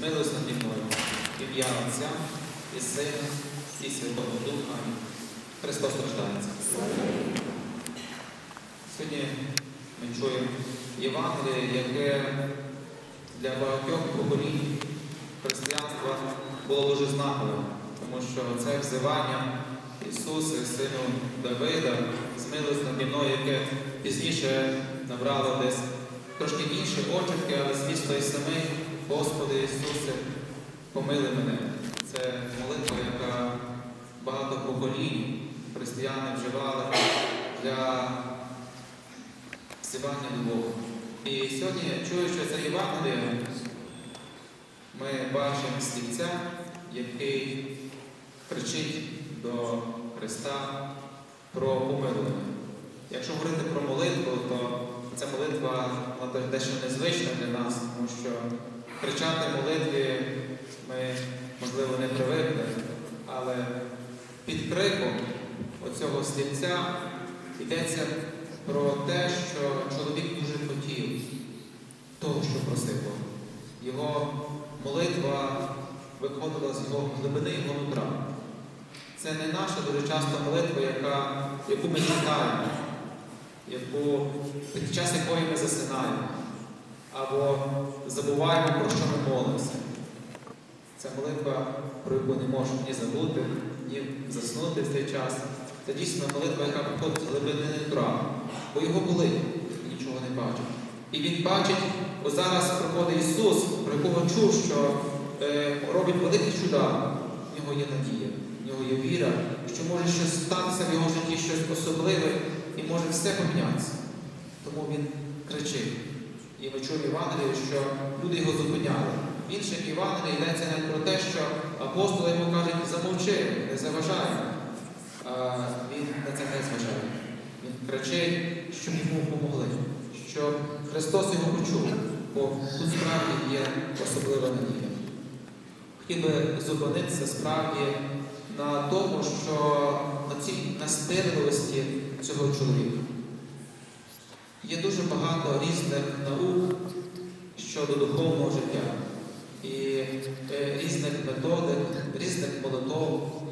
змилуйся наді мною. Ім'я Отця і Сина, і Святого Духа. Христос рождається. Сьогодні ми чуємо Євангеліє, яке для багатьох поколінь християнства було дуже знаковим, тому що це взивання Ісуса, Сину Давида, змилуйся наді мною, яке пізніше набрало десь трошки інші очерки, але звісно і самий Господи Ісусе, помили мене. Це молитва, яка багато поколінь християни вживали для взивання до Бога. І сьогодні, чуючи це Євангеліє, ми бачимо слівця, який кричить до Христа про помилування. Якщо говорити про молитву, то ця молитва дещо незвична для нас, тому що кричати молитві ми, можливо, не привикли, але під криком оцього слівця йдеться про те, що чоловік дуже хотів того, що просив Бога. Його молитва виходила з його глибини його нутра. Це не наша дуже часто молитва, яка, яку ми читаємо, яку, під час якої ми засинаємо, або забуваємо, про що ми молимося. Це молитва, про яку не можна ні забути, ні заснути в цей час. Це дійсно молитва, яка виходить з глибини нутра, бо його болить, нічого не бачить. І він бачить, ось зараз приходить Ісус, про якого чув, що е, робить великі чуда. В нього є надія, в нього є віра, що може щось статися в його житті, щось особливе, і може все помінятися. Тому він кричить. І ми чуємо Євангелії, що люди його зупиняли. В інших Євангелії йдеться навіть про те, що апостоли йому кажуть, замовчи, не заважай. Він на це не зважає. Він кричить, щоб йому допомогли, щоб Христос його почув, бо тут справді є особлива надія. Хотів би зупинитися справді на тому, що на цій настирливості цього чоловіка. Є дуже багато різних наук щодо духовного життя і е, різних методик, різних молитов.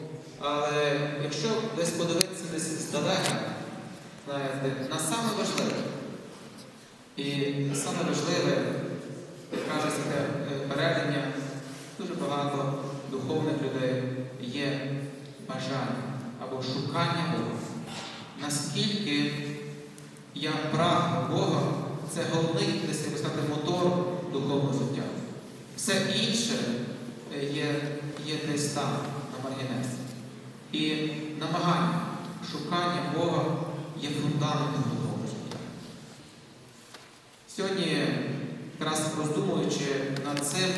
Але якщо десь подивитися десь здалека, знаєте, на саме важливе, і саме важливе, як каже передання, дуже багато духовних людей є бажання або шукання Бога. Наскільки я прагну Бога, це головний, десь як сказати, мотор духовного життя. Все інше е, є, є десь там, на маргінесі. І намагання, шукання Бога є фундаментом духовного життя. Сьогодні, якраз роздумуючи над цим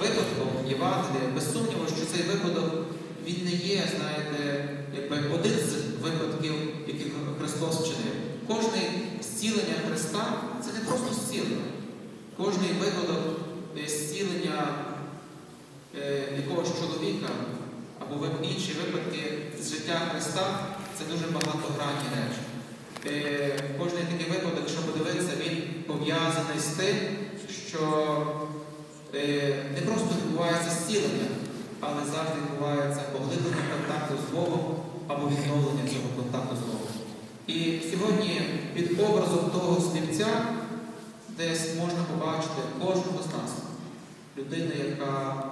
випадком Євангелія, без сумніву, що цей випадок він не є, знаєте, якби один з випадків, які Христос вчинив. Кожне зцілення Христа це не просто зцілення. Кожний випадок е, зцілення е, якогось чоловіка або інші випадки з життя Христа це дуже багатогранні речі. Е, Кожний такий випадок, якщо подивитися, він пов'язаний з тим, що не просто відбувається зцілення, але завжди відбувається поглиблення контакту з Богом або відновлення цього контакту з Богом. І сьогодні під образом того слівця десь можна побачити кожного з нас. Людина, яка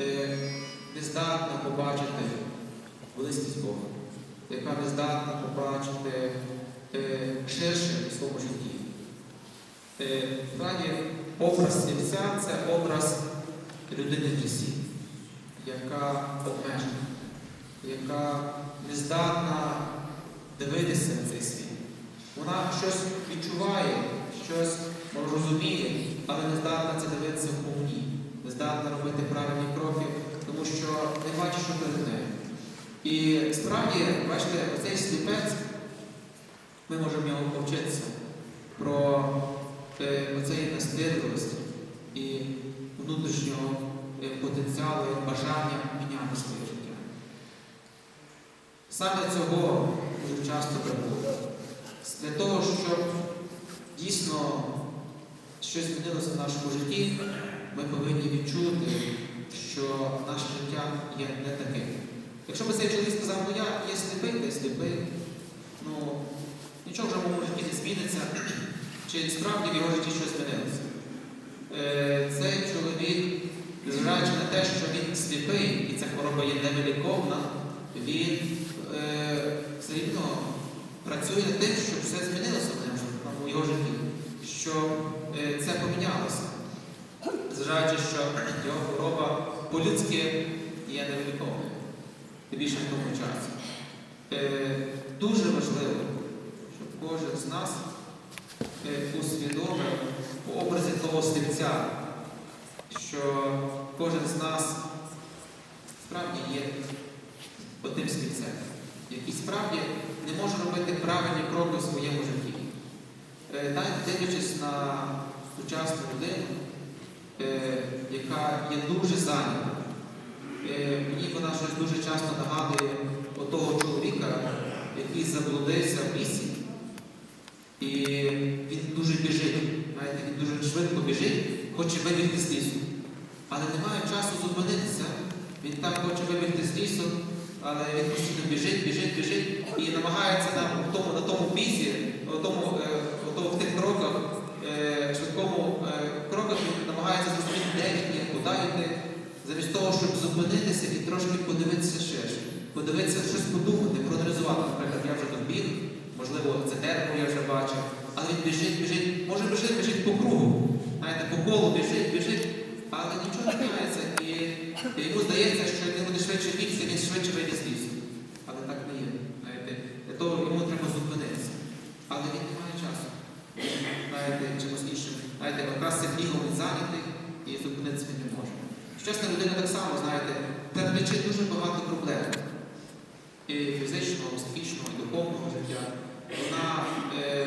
е, не здатна побачити близькість Бога, яка не здатна побачити е, ширше у своєму житті. Е, Справді, образ слівця це образ людини в лісі, яка обмежена, яка не здатна дивитися на цей світ. Вона щось відчуває, щось розуміє, але не здатна це дивитися в повні, не здатна робити правильні кроки, тому що не бачить, що перед нею. І справді, бачите, оцей сліпець, ми можемо в нього повчитися про е, оцеї настирливості і внутрішнього е, потенціалу і бажання міняти своє життя. Саме цього дуже часто бракує. Для того, щоб дійсно щось змінилося в нашому житті, ми повинні відчути що наше життя є не таким. Якщо б цей чоловік сказав, ну я є сліпий, й сліпий, ну нічого вже в моєму житті не зміниться, чи справді в його житті щось змінилося. Е, Цей чоловік, незважаючи на те, що він сліпий, і ця хвороба є невиліковна, він рівно працює над тим, щоб все змінилося в його житті, щоб е, це помінялося. Зважаючи, що його хвороба по-людськи є невиліковною. Тим більше в тому часі. Е, дуже важливо, щоб кожен з нас е, усвідомив у образі того слівця, що кожен з нас справді є одним слівцем, який справді не може робити правильні кроки в своєму житті. Е, Навіть дивлячись на сучасну людину, е, яка є дуже зайнята. Е, Мені вона щось дуже часто нагадує того чоловіка, який заблудився в лісі, і він дуже біжить, знаєте, він дуже швидко біжить, хоче вибігти з лісу. Але немає часу зупинитися. Він так хоче вибігти з лісу, але він постійно біжить, біжить, біжить і намагається на тому, на тому пісі, на тому, е, ото в тих кроках, е, швидкому е, кроках він намагається зрозуміти, де він куди йти, замість того, щоб зупинитися і трошки подивитися ж. Подивитися, щось подумати, проаналізувати. Наприклад, я вже тут біг, можливо, це дерево я вже бачив, але він біжить, біжить, може біжить, біжить по кругу. Знаєте, по колу біжить, біжить, але нічого не міняється. І, йому здається, що він буде швидше бігти, він швидше вийде з лісу. Але так не є. Знаєте, для того йому треба зупинитися. Але він не має часу. Знаєте, чимось іншим. Знаєте, якраз цим бігом він зайнятий і зупинитися він не може. Щасна людина так само, знаєте, передбачить дуже багато проблем. І фізичного, психічного, і духовного життя. Вона е, е,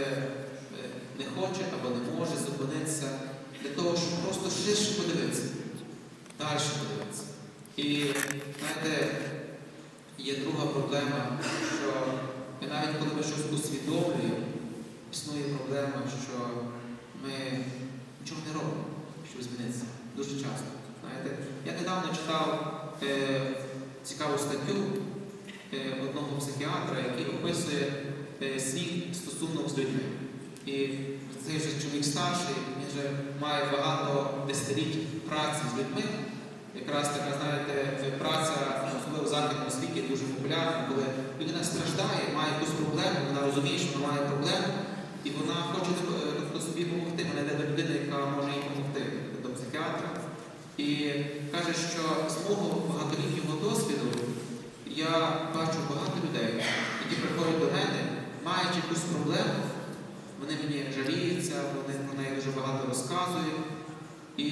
не хоче або не може зупинитися для того, щоб просто ширше подивитися, далі подивитися. І знаєте, є друга проблема, що ми навіть коли ми щось усвідомлюємо, існує проблема, що ми нічого не робимо, щоб змінитися. Дуже часто. Знаєте, я недавно читав е, цікаву статтю е, одного психіатра, який описує е, свій стосунок з людьми. І цей вже чоловік старший, він вже має багато десятиліть праці з людьми. Якраз така, знаєте, праця, особливо в західному дуже популярна, коли людина страждає, має якусь проблему, вона розуміє, що вона має проблему, і вона хоче е, тобто, собі допомогти. Вона йде до людини, яка може їй допомогти, до психіатра. І каже, що з мого багатолітнього досвіду я бачу багато людей, які приходять до мене, маючи якусь проблему, вони мені жаліються, вони про неї дуже багато розказують, і,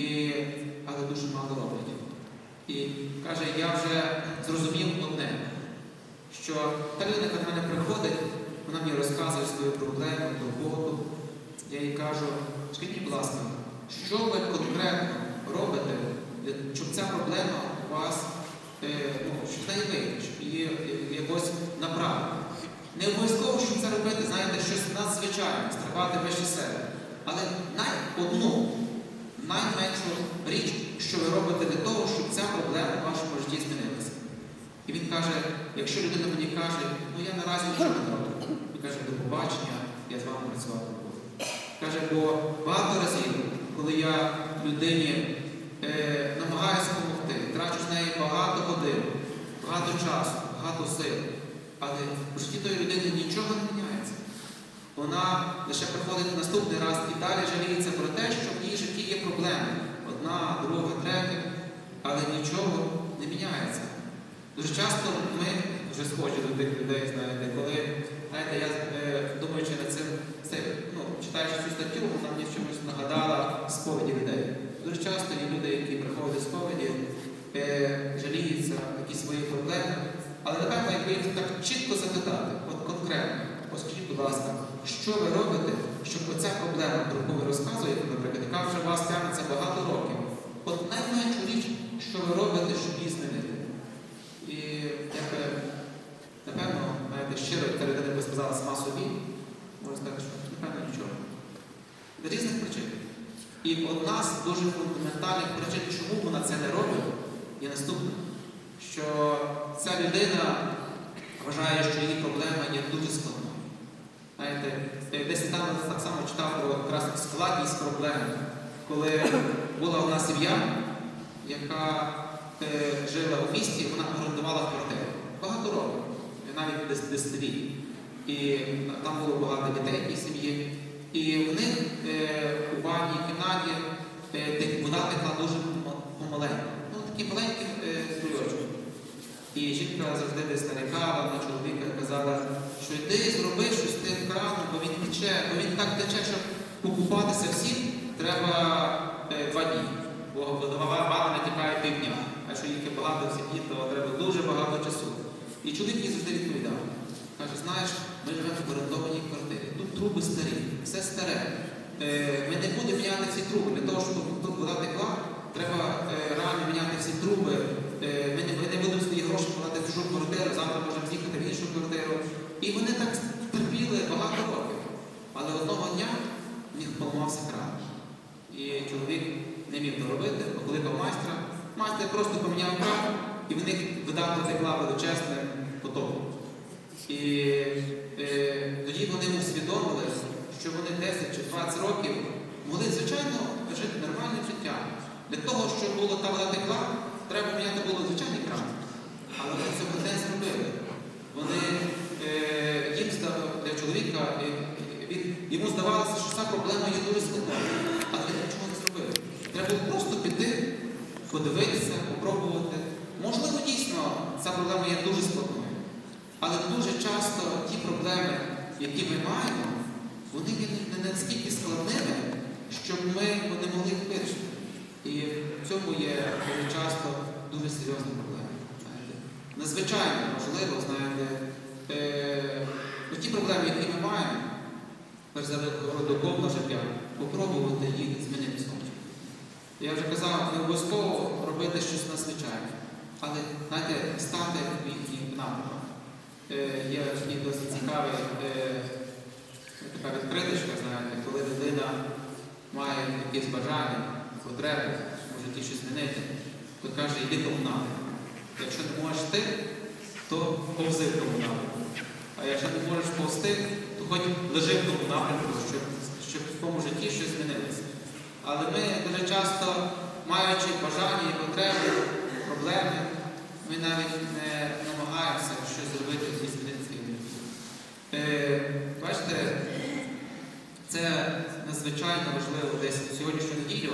але дуже мало роблять. І каже, я вже зрозумів одне, що та людина, яка до мене приходить, вона мені розказує свою проблему, турботу. Я їй кажу, скажіть, будь ласка, що ви конкретно робите, щоб ця проблема у вас, е, ну, е, якось направити. Не обов'язково, щоб це робити, знаєте, щось надзвичайне, стрибати вище себе. Але най одну, найменшу річ, що ви робите для того, щоб ця проблема в вашому житті змінилася. І він каже, якщо людина мені каже, ну я наразі нічого не роблю, він каже, до побачення, я з вами працювати не. Каже, бо багато разів, коли я людині е, намагаюся допомогти, трачу з неї багато годин, багато часу, багато сил, але в житті тої людини нічого не міняється. Вона лише приходить наступний раз і далі жаліється про те, що в її житті є проблеми. Одна, друга, третя, але нічого не міняється. Дуже часто ми вже схожі до тих людей, знаєте, коли, знаєте, я е, думаючи над цим, це, ну, читаючи цю статтю, вона мені чомусь нагадала сповіді людей. Дуже часто є люди, які приходять до сповіді, е, жаліються якісь свої проблеми, але напевно, якби їх так чітко запитати, от конкретно, от будь ласка, що ви робите, щоб оця проблема, про яку ви розказуєте, наприклад, яка вже у вас тягнеться багато років, от найменшу річ, що ви робите, щоб її змінити. І я би, знаєте, щиро та людина би сказала сама собі, можна сказати, що напевно нічого. З різних причин. І одна з дуже фундаментальних причин, чому вона це не робить, є наступна. що ця людина вважає, що її проблема є дуже складною. Знаєте, десь там так само читав про якраз складність проблеми, коли була одна сім'я, яка е, жила у місті, вона орендувала квартиру. Багато років, навіть десь десятиліть. І там було багато дітей тій сім'ї. І в них е, у ванній кімнаті е, вода текла дуже пома- помаленьку. Ну, такі маленькі е. І жінка завжди десь нарікала на чоловіка і казала, що йди зроби щось з тим краном, бо він тече, бо він так тече, щоб покупатися всім, треба е, два дні. Бо водова ванна натікає півдня. А якщо їх є багато в сім'ї, то треба дуже багато часу. І чоловік їй завжди відповідав. Каже, знаєш, ми живемо в орендованій квартирі. Тут труби старі, все старе. Е, Ми не будемо міняти ці труби. Для того, щоб тут вода текла, треба е, реально міняти всі труби. Е, Ми не, ми не будемо свої гроші вкладати в чужу квартиру, завтра можемо з'їхати в іншу квартиру. І вони так терпіли багато років. Але одного дня в них поламався кран. І чоловік не міг доробити, покликав майстра. Майстер просто поміняв кран, і в них вода потекла величезним потоком. І е, тоді вони усвідомили, що вони 10 чи 20 років могли, звичайно, жити нормальним життям. Для того, щоб було та вода текла, треба міняти було звичайний кран. Але вони цього не зробили. Вони е, їм для чоловіка е, він, йому здавалося, що ця проблема є дуже складною, але він нічого не зробив. Треба було просто піти, подивитися, попробувати. Можливо, дійсно, ця проблема є дуже складною. Але дуже часто ті проблеми, які ми маємо, вони не настільки складними, щоб ми не могли їх вирішити. І в цьому є дуже часто дуже серйозна проблема. Надзвичайно важливо, знаєте, е, ну, ті проблеми, які ми маємо, перш за духовне життя, попробувати їх змінити зовсім. Я вже казав, не обов'язково робити щось надзвичайне, але знаєте, стати в їхній напрямок. Е, Є такий досить цікавий е, така відкриточка, знаєте, коли людина має якісь бажання, потреби, може ті щось змінити, то каже, йди тому напрямку. Якщо не можеш ти, то повзи в тому напрямку. А якщо не можеш повзти, то хоч лежи в тому напрямку, щоб, щоб в тому житті щось змінилося. Але ми дуже часто, маючи бажання і потреби, ми навіть не намагаємося щось зробити змінити свій. Е, Бачите, це надзвичайно важливо десь в сьогоднішню неділю,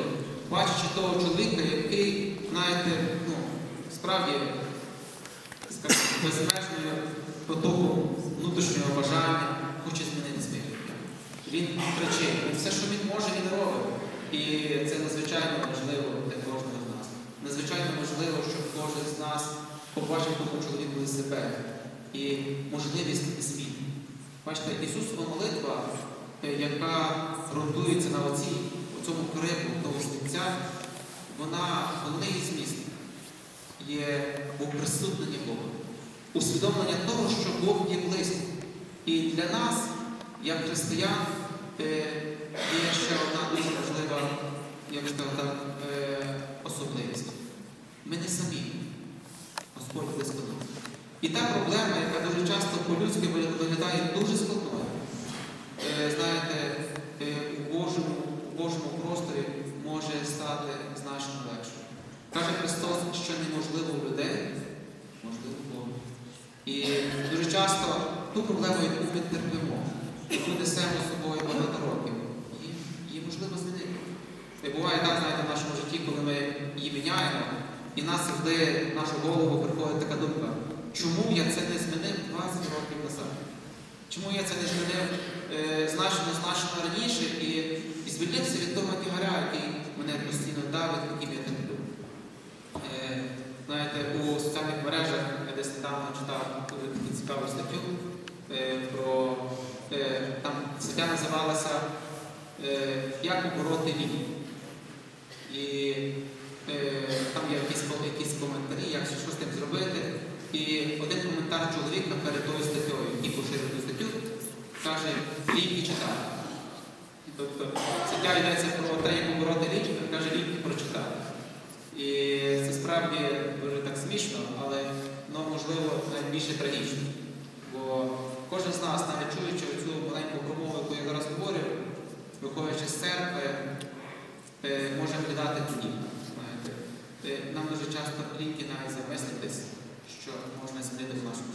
бачачи того чоловіка, який, знаєте, ну, справді безмежною потоком внутрішнього бажання хоче змінити життя. Він кричить, все, що він може, він робить. І це надзвичайно важливо для кожного з нас. Надзвичайно важливо, щоб кожен з нас побачив чоловіку себе і можливість змін. Бачите, Ісусова молитва, е, яка ґрунтується на оці, цьому крику того слівця, вона, головний зміст є оприсутнення Бога, усвідомлення того, що Бог є близько. І для нас, як християн, е, є ще одна дуже важлива, я би так, е, особливість. Ми не самі. Господь близько. І та проблема, яка дуже часто по-людськи виглядає дуже складною, е, знаєте, е, у Божому, у Божому просторі може стати значно легшою. Каже Христос, що неможливо у людей, можливо Богу. І дуже часто ту проблему, яку ми терпимо, яку несемо з собою багато років, її можливо змінити. І буває так, знаєте, в нашому житті, коли ми її міняємо, і нас завжди в нашу голову приходить така думка, чому я це не змінив 20 років назад? Чому я це не змінив е, значно значно раніше і, і звільнився від того тягаря, який мене постійно давить, яким я терплю? Е, знаєте, у соціальних мережах я десь недавно читав таку цікаву статтю е, про е, там стаття називалася е, Як побороти е, там є якісь, якісь коментарі, як що з тим зробити. І один коментар чоловіка перед тою статтєю, який поширив ту статтю, каже, лінь читати. Тобто стаття йдеться про те, як побороти лінь, він каже, лінь і прочитати. І це справді дуже так смішно, але можливо, найбільше трагічно. Бо кожен з нас, навіть чуючи цю маленьку промову, яку я зараз говорю, виходячи з церкви, е, може виглядати подібно. Е, Нам дуже часто ліньки навіть замислитись, що можна змінити в нашому.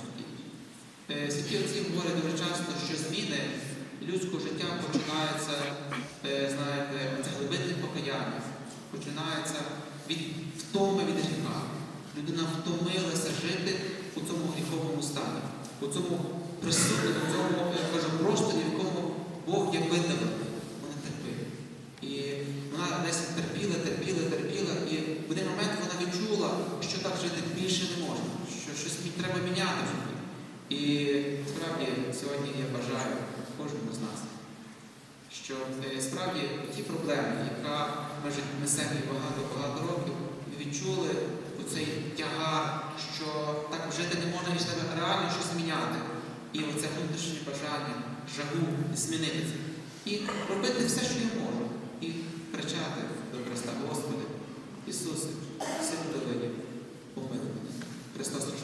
Е, Святі отці говорять дуже часто, що зміни людського життя починаються, е, знаєте, це глибинне покаяння, починається від втоми від гріха. Людина втомилася жити у цьому гріховому стані, у цьому присутньому, у цьому я кажу, просторі, в якому Бог є видавлений. І справді сьогодні я бажаю кожному з нас, що е, справді ті проблеми, яка ми несемо багато-багато років, відчули оцей тягар, що так жити не можна ніж тебе реально щось зміняти. І оце внутрішнє бажання, жагу змінитися. І робити все, що я можу. І кричати до Христа, Господи, Ісусе, все довині, помилуй мене. Христос.